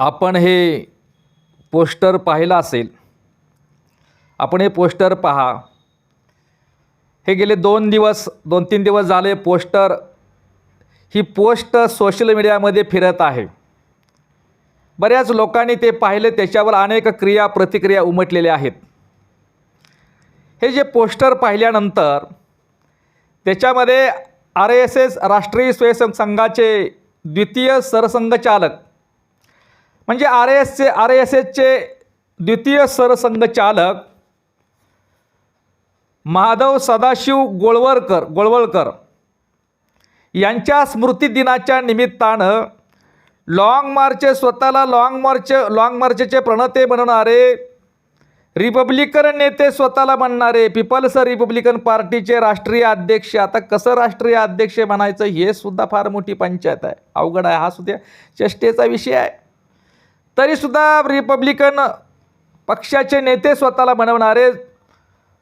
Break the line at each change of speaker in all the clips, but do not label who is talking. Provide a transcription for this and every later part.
आपण हे पोस्टर पाहिलं असेल आपण हे पोस्टर पहा. हे गेले दोन दिवस दोन तीन दिवस झाले पोस्टर ही पोस्ट सोशल मीडियामध्ये फिरत आहे. बऱ्याच लोकांनी ते पाहिले त्याच्यावर अनेक क्रिया प्रतिक्रिया उमटलेल्या आहेत. हे जे पोस्टर पाहिल्यानंतर त्याच्यामध्ये आर एस एस राष्ट्रीय स्वयंसेवक संघाचे द्वितीय सरसंघचालक म्हणजे आर एसचे आर एस एसचे द्वितीय सरसंघचालक माधव सदाशिव गोळवळकर गोळवळकर यांच्या स्मृतिदिनाच्या निमित्तानं लाँग मार्च स्वतःला लाँग मार्च लाँग मार्चचे प्रणते बनवणारे रिपब्लिकन नेते स्वतःला म्हणणारे पीपल्स रिपब्लिकन पार्टीचे राष्ट्रीय अध्यक्ष. आता कसं राष्ट्रीय अध्यक्ष म्हणायचं हे सुद्धा फार मोठी पंचायत आहे. अवघड आहे. हा सुद्धा चेष्टेचा विषय आहे. तरीसुद्धा रिपब्लिकन पक्षाचे नेते स्वतःला बनवणारे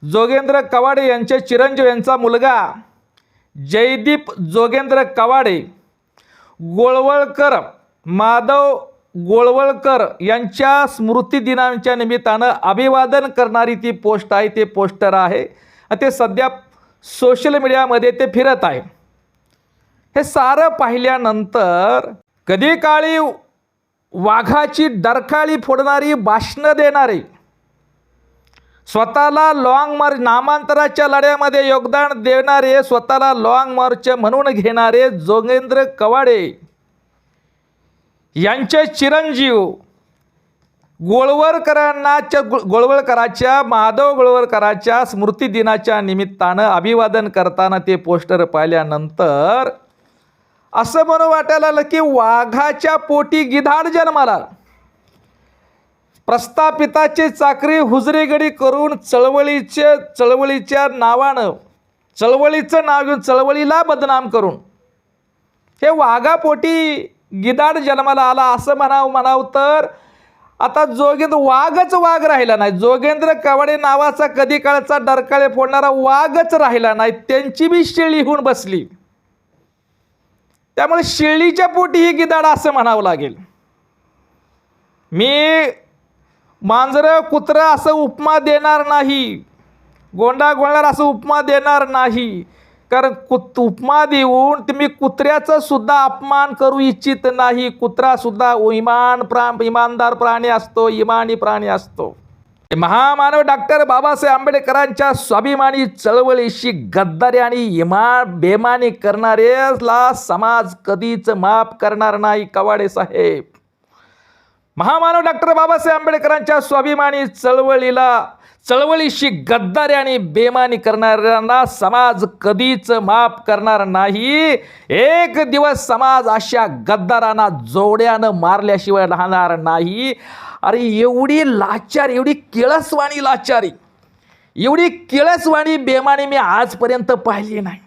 जोगेंद्र कवाडे यांचे चिरंजीव यांचा मुलगा जयदीप जोगेंद्र कवाडे गोळवळकर माधव गोळवळकर यांच्या स्मृतिदिनाच्या निमित्तानं अभिवादन करणारी ती पोस्ट आहे ते पोस्टर आहे. ते सध्या सोशल मीडियामध्ये ते फिरत आहे. हे सारं पाहिल्यानंतर कधी काळी वाघाची डरकाळी फोडणारी भाषणं देणारे. स्वतःला लाँग मार्च नामांतराच्या लढ्यामध्ये योगदान देणारे स्वतःला लाँग मार्च म्हणून घेणारे जोगेंद्र कवाडे. यांचे चिरंजीव गोळवळकरांनाच्या गोळवळकराच्या माधव गोळवळकराच्या स्मृतिदिनाच्या निमित्तानं अभिवादन करताना ते पोस्टर पाहिल्यानंतर असं म्हणून वाटायला लागलं की वाघाच्या पोटी गिधाड जन्माला प्रस्थापिताची चाकरी हुजरेगडी करून चळवळीचे चळवळीच्या नावानं चळवळीचं नाव घेऊन चळवळीला बदनाम करून. हे वाघापोटी गिदाड जन्माला आला असं म्हणावं म्हणावं तर आता जोगेंद्र वाघच वाघ राहिला नाही. जोगेंद्र कवाडे नावाचा कधी काळचा डरकाळे फोडणारा वाघच राहिला नाही. त्यांची बी शेळी होऊन बसली. त्यामुळे शिळीच्या पोटी ही गिदाड असं म्हणावं लागेल. मी मांजरं कुत्रं असं उपमा देणार नाही. गोंडा गोळणार असं उपमा देणार नाही. कारण कुत उपमा देऊन तुम्ही कुत्र्याचा सुद्धा अपमान करू इच्छित नाही. कुत्रा सुद्धा इमान प्रा इमानदार प्राणी असतो इमानी प्राणी असतो. महामानव डॉक्टर बाबासाहेब आंबेडकरांच्या स्वाभिमानी चळवळीशी गद्दारी आणि इमा बेमानी करणारेला समाज कधीच माफ करणार नाही कवाडे साहेब. महामानव डॉक्टर बाबासाहेब आंबेडकरांच्या स्वाभिमानी चळवळीला चळवळीशी गद्दारी आणि बेमानी करणाऱ्यांना समाज कधीच माफ करणार नाही. एक दिवस समाज अशा गद्दारांना जोड्यानं मारल्याशिवाय राहणार नाही. अरे एवढी लाचार एवढी किळसवाणी लाचारी. एवढी किळसवाणी बेमानी मी आजपर्यंत पाहिली नाही.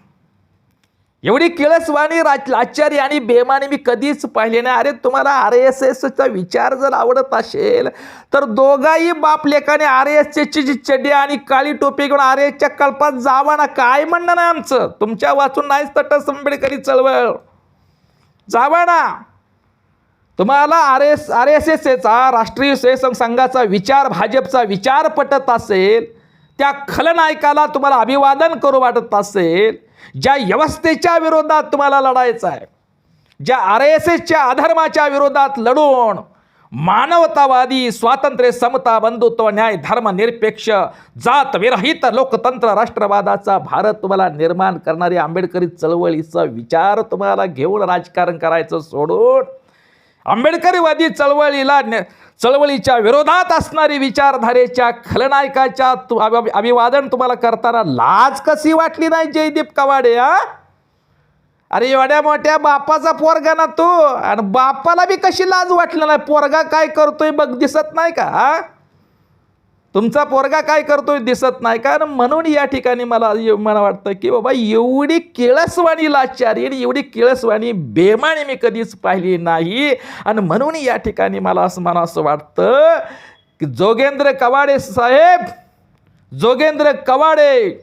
एवढी किळसवाणी रा लाचारी आणि बेमानी मी कधीच पाहिले नाही. अरे तुम्हाला आर एस एसचा विचार जर आवडत असेल तर दोघाही बाप लेखाने आर एस एसची जी चड्डी आणि काळी टोपी घेऊन आर एसच्या कल्पात जावा ना काय म्हणणं ना आमचं. तुमच्या वाचून नाहीच तटस आंबेडकरी चळवळ. जावा ना. तुम्हाला आर एस आर एस एसचा राष्ट्रीय स्वयंसेवक संघाचा विचार भाजपचा विचार पटत असेल त्या खलनायकाला तुम्हाला अभिवादन करू वाटत असेल ज्या व्यवस्थेच्या विरोधात तुम्हाला लढायचं आहे ज्या आर एस एसच्या अधर्माच्या विरोधात लढून मानवतावादी स्वातंत्र्य समता बंधुत्व न्याय धर्मनिरपेक्ष जात विरहित लोकतंत्र राष्ट्रवादाचा भारत तुम्हाला निर्माण करणारी आंबेडकरी चळवळीचा विचार तुम्हाला घेऊन राजकारण करायचं सोडून आंबेडकरीवादी चळवळीला न- चळवळीच्या विरोधात असणारी विचारधारेच्या खलनायकाच्या तु अभिवादन तुम्हाला करताना लाज कशी वाटली नाही जयदीप कवाडे हा? अरे एवढ्या मोठ्या बापाचा पोरगा ना तू. आणि बापाला बी कशी लाज वाटली नाही? पोरगा काय करतोय बघ दिसत नाही का हा? तुमचा पोरगा काय करतोय दिसत नाही. कारण म्हणून या ठिकाणी मला मला वाटतं की बाबा एवढी केळसवाणी लाचारी आणि एवढी केळसवाणी बेमाणी मी कधीच पाहिली नाही. आणि म्हणून या ठिकाणी मला असं मला असं वाटतं की जोगेंद्र कवाडे साहेब जोगेंद्र कवाडे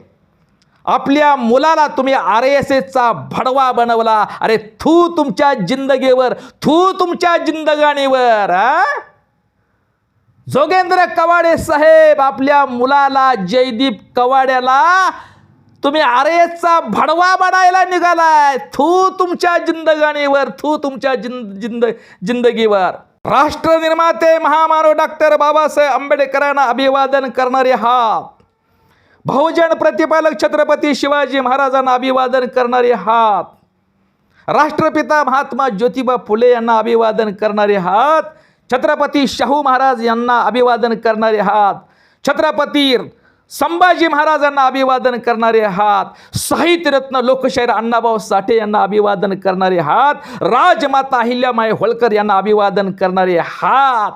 आपल्या मुलाला तुम्ही आर एस एसचा भडवा बनवला. अरे थू तुमच्या जिंदगीवर थू तुमच्या जिंदगाणीवर हा? जोगेंद्र कवाडे साहेब आपल्या मुलाला जयदीप कवाड्याला तुम्ही आर एसचा भडवा बनायला निघालाय. थू तुमच्या जिंदगाणीवर थू तुमच्या जिंद जिंद जिंदगीवर. राष्ट्र निर्माते महामानव डॉक्टर बाबासाहेब आंबेडकरांना अभिवादन करणारे हात बहुजन प्रतिपालक छत्रपती शिवाजी महाराजांना अभिवादन करणारे हात राष्ट्रपिता महात्मा ज्योतिबा फुले यांना अभिवादन करणारे हात छत्रपती शाहू महाराज यांना अभिवादन करणारे हात छत्रपती संभाजी महाराजांना अभिवादन करणारे हात साहित्यरत्न लोकशाहीर अण्णाभाऊ साठे यांना अभिवादन करणारे हात राजमाता अहिल्यामाई होळकर यांना अभिवादन करणारे हात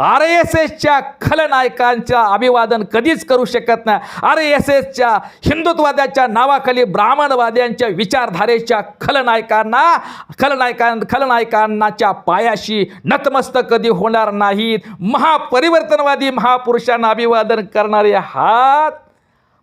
आर एस एसच्या खलनायकांच्या अभिवादन कधीच करू शकत नाही. आर एस एसच्या हिंदुत्वादाच्या नावाखाली ब्राह्मणवाद्यांच्या विचारधारेच्या खलनायकांना खलनायकां खलनायकांनाच्या पायाशी नतमस्तक कधी होणार नाहीत. महापरिवर्तनवादी महापुरुषांना अभिवादन करणारे हात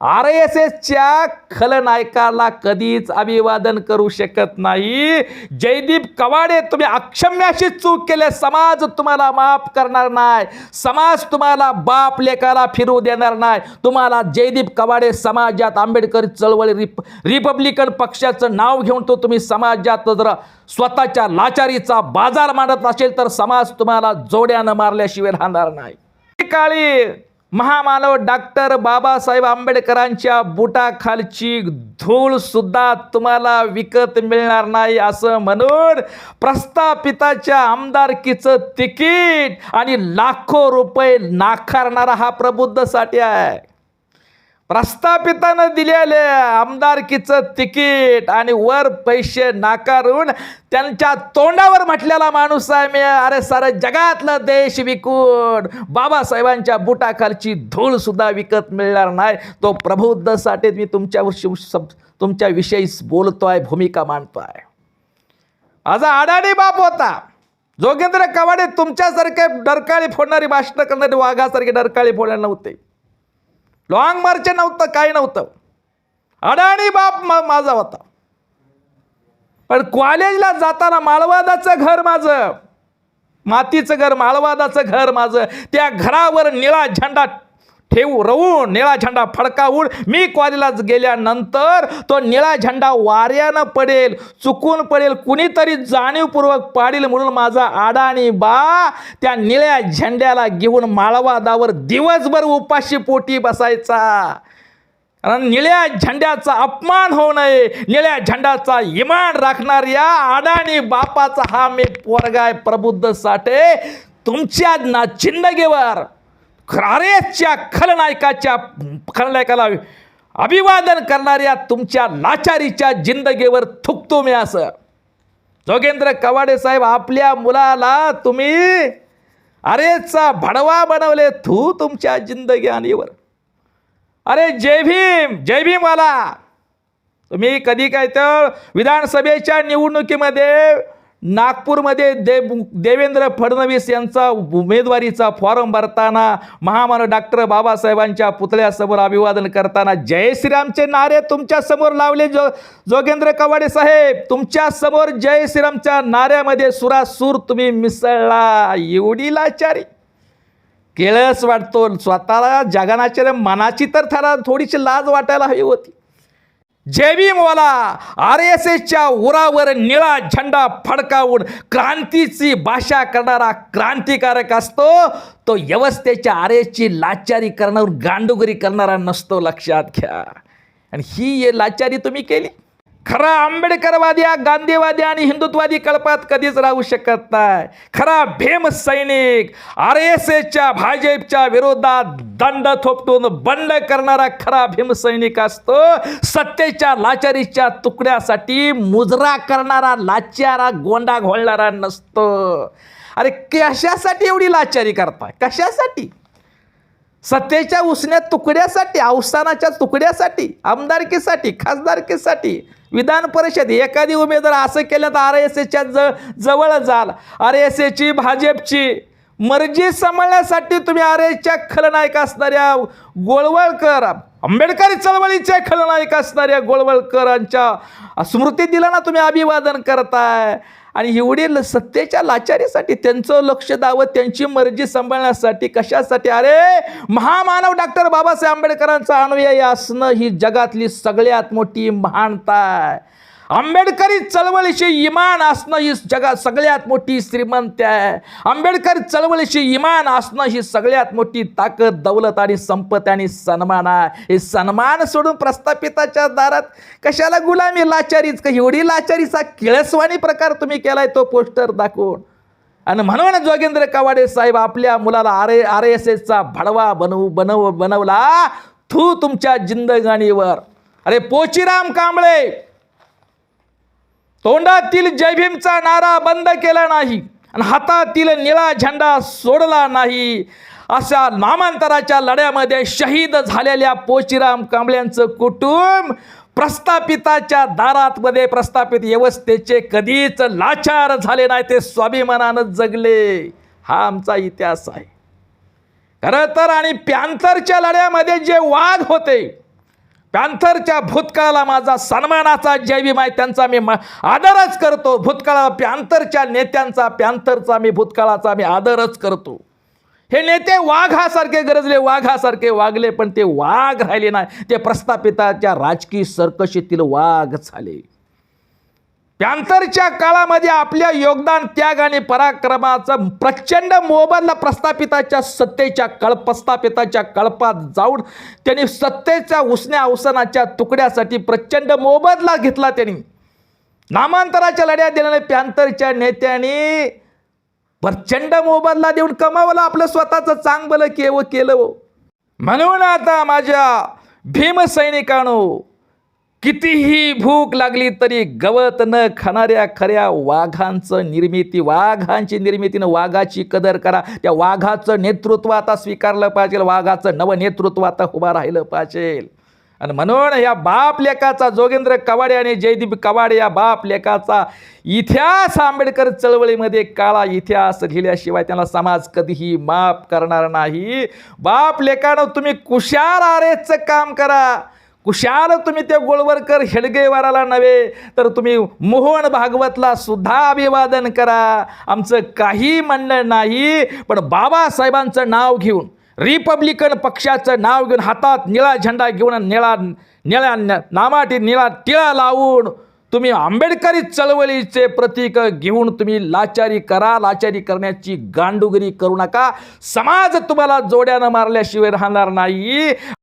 आर एस एसच्या खलनायकाला कधीच अभिवादन करू शकत नाही. जयदीप कवाडे तुम्ही अक्षम्य अशी चूक केले समाज तुम्हाला माफ करणार नाही. समाज तुम्हाला बाप लेकाला फिरू देणार नाही. तुम्हाला जयदीप कवाडे समाजात आंबेडकर चळवळी रिप रिपब्लिकन पक्षाचं नाव घेऊन तो तुम्ही समाजात जर स्वतःच्या लाचारीचा बाजार मांडत असेल तर समाज तुम्हाला जोड्यानं मारल्याशिवाय राहणार नाही. काळी महामानव डॉक्टर बाबासाहेब आंबेडकरांच्या बुटाखालची धूळसुद्धा तुम्हाला विकत मिळणार नाही असं म्हणून प्रस्थापिताच्या आमदारकीचं तिकीट आणि लाखो रुपये नाकारणारा हा प्रबुद्धसाठी आहे. प्रस्थापितानं दिलेले आमदारकीचं तिकीट आणि वर पैसे नाकारून त्यांच्या तोंडावर म्हटलेला माणूस आहे मी. अरे सारं जगातलं देश विकून बाबासाहेबांच्या बुटाखालची धूळसुद्धा विकत मिळणार नाही. तो प्रबुद्धसाठी मी तुमच्या तुमच्याविषयी आहे भूमिका मांडतो आहे माझा अडाणी बाप होता. जोगेंद्र कवाडे तुमच्यासारखे डरकाळी फोडणारी भाषणं करणारी वाघासारखे डरकाळी फोडणार नव्हते. लॉंग मार्च नव्हतं काय नव्हतं. अडाणी बाप मा माझा होता. पण कॉलेजला जाताना माळवादाचं घर माझं. मातीचं घर माळवादाचं घर माझं. त्या घरावर निळा झेंडा ठेवू रवून निळा झेंडा फडकावून मी कॉलेजला गेल्यानंतर तो निळा झेंडा वाऱ्यानं पडेल चुकून पडेल कुणीतरी जाणीवपूर्वक पाडील म्हणून माझा आडाणी बा त्या निळ्या झेंड्याला घेऊन माळवादावर दिवसभर उपाशी पोटी बसायचा. कारण निळ्या झेंड्याचा अपमान होऊ नये निळ्या झेंड्याचा इमान राखणाऱ्या अडाणी बापाचा हा मी पोरगाय प्रबुद्ध साठे तुमच्या ना जिंदगीवर. खरारेच्या खलनायकाच्या खलनायकाला अभिवादन करणाऱ्या तुमच्या लाचारीच्या जिंदगीवर थुकतो मी असं. जोगेंद्र कवाडे साहेब आपल्या मुलाला तुम्ही अरेचा भडवा बनवले थू तुमच्या जिंदगी आणीवर. अरे जय भीम जय भीमवाला तुम्ही कधी काय तर विधानसभेच्या निवडणुकीमध्ये नागपूरमध्ये देव देवेंद्र फडणवीस यांचा उमेदवारीचा फॉर्म भरताना महामानव डॉक्टर बाबासाहेबांच्या पुतळ्यासमोर अभिवादन करताना जय श्रीरामचे नारे तुमच्यासमोर लावले जो जोगेंद्र कवाडे साहेब. तुमच्यासमोर जय श्रीरामच्या नाऱ्यामध्ये सुरासूर तुम्ही मिसळला. एवढी लाचारी. केळस वाटतो. स्वतःला जगनाच्या मनाची तर थरा थोडीशी लाज वाटायला हवी होती. जयभीमवाला आर एस एसच्या उरावर निळा झेंडा फडकावून क्रांतीची भाषा करणारा क्रांतिकारक असतो. तो व्यवस्थेच्या आर एसची लाचारी करणार गांडुगरी करणारा नसतो लक्षात घ्या. आणि ही ये लाचारी तुम्ही केली? खरा आंबेडकरवादी हा गांधीवादी आणि हिंदुत्वादी कल्पात कधीच राहू शकत नाही. खरा भीम सैनिक आर एस एसच्या भाजपच्या विरोधात दंड थोपटून बंड करणारा खरा भीम सैनिक असतो. सत्तेच्या लाचारीच्या तुकड्यासाठी मुजरा करणारा लाचारा गोंडा घोळणारा नसतो. अरे कशासाठी एवढी लाचारी करताय? कशासाठी? सत्तेच्या उसण्या तुकड्यासाठी अवसानाच्या तुकड्यासाठी आमदारकीसाठी खासदारकीसाठी विधान परिषद एखादी उमेदवार असं केलं तर आर एस एसच्या ज जवळ जाल. आर एस एची भाजपची. मर्जी सांभाळण्यासाठी तुम्ही आर एसच्या खलनायक असणाऱ्या गोळवळकर आंबेडकरी चळवळीच्या खलनायक असणाऱ्या गोळवळकरांच्या स्मृती दिला ना तुम्ही अभिवादन करताय. आणि एवढी ल- सत्तेच्या लाचारीसाठी त्यांचं लक्ष द्यावं त्यांची मर्जी सांभाळण्यासाठी कशासाठी? अरे महामानव डॉक्टर बाबासाहेब आंबेडकरांचा अनुयायी असणं ही जगातली सगळ्यात मोठी महानता आहे. आंबेडकरी चळवळीशी इमान असणं ही जगात सगळ्यात मोठी श्रीमंत आहे. आंबेडकर चळवळीशी इमान असणं ही सगळ्यात मोठी ताकद दौलत आणि संपत्ती आणि सन्मान आहे. हे सन्मान सोडून प्रस्थापिताच्या दारात कशाला गुलामी लाचारीच का एवढी लाचारीचा किळसवाणी प्रकार तुम्ही केलाय तो पोस्टर दाखवून? आणि म्हणून जोगेंद्र कवाडे साहेब आपल्या मुलाला आर आर एस एसचा भडवा बनवू बनव बनवला थू तुमच्या जिंदगाणीवर. अरे पोचीराम कांबळे! तोंडातील जय भीमचा नारा बंद केला नाही आणि हातातील निळा झेंडा सोडला नाही. अशा नामांतराच्या लढ्यामध्ये शहीद झालेल्या पोचीराम कांबळ्यांचं कुटुंब प्रस्थापिताच्या दारातमध्ये प्रस्थापित व्यवस्थेचे कधीच लाचार झाले नाही ते स्वाभिमानानं जगले. हा आमचा इतिहास आहे. खरं तर आणि पॅन्थरच्या लढ्यामध्ये जे वाद होते पॅन्थरच्या भूतकाळाला माझा सन्मानाचा जैविम आहे त्यांचा मी आदरच करतो. भूतकाळाला पॅन्थरच्या नेत्यांचा पॅन्थरचा मी भूतकाळाचा मी आदरच करतो. हे नेते वाघासारखे गरजले वाघासारखे वागले पण ते वाघ राहिले नाही. ते प्रस्थापिताच्या राजकीय सर्कशीतील वाघ झाले. पॅन्थरच्या काळामध्ये आपल्या योगदान त्याग आणि पराक्रमाचं प्रचंड मोबदला प्रस्थापिताच्या सत्तेच्या कळ प्रस्थापिताच्या कळपात जाऊन त्यांनी सत्तेच्या उसण्या अवसनाच्या तुकड्यासाठी प्रचंड मोबदला घेतला त्यांनी. नामांतराच्या लढ्या देणाऱ्या पॅन्थरच्या नेत्यांनी प्रचंड मोबदला देऊन कमावलं आपलं स्वतःचं चांगलं केव केलं. म्हणून आता माझ्या भीमसैनिकांनो कितीही भूक लागली तरी गवत न खाणाऱ्या खऱ्या वाघांचं निर्मिती वाघांची निर्मितीनं वाघाची कदर करा. त्या वाघाचं नेतृत्व आता स्वीकारलं पाहिजे वाघाचं नवनेतृत्व आता उभा राहिलं पाहिजे. आणि म्हणून या बाप लेखाचा जोगेंद्र कवाडे आणि जयदीप कवाडे या बाप लेखाचा इतिहास आंबेडकर चळवळीमध्ये काळा इतिहास लिहिल्याशिवाय त्यांना समाज कधीही माफ करणार नाही. बाप लेखानं तुम्ही कुशार आरेचं काम करा. कुशाल तुम्ही त्या गोळवरकर हेडगेवाराला नव्हे तर तुम्ही मोहन भागवतला सुद्धा अभिवादन करा. आमचं काही म्हणणं नाही पण बाबासाहेबांचं नाव घेऊन रिपब्लिकन पक्षाचं नाव घेऊन हातात निळा झेंडा घेऊन निळा निळा नामाटी निळा टिळा लावून तुम्ही आंबेडकरी चळवळीचे प्रतीक घेऊन तुम्ही लाचारी करा लाचारी करण्याची गांडुगिरी करू नका. समाज तुम्हाला जोड्यानं मारल्याशिवाय राहणार नाही.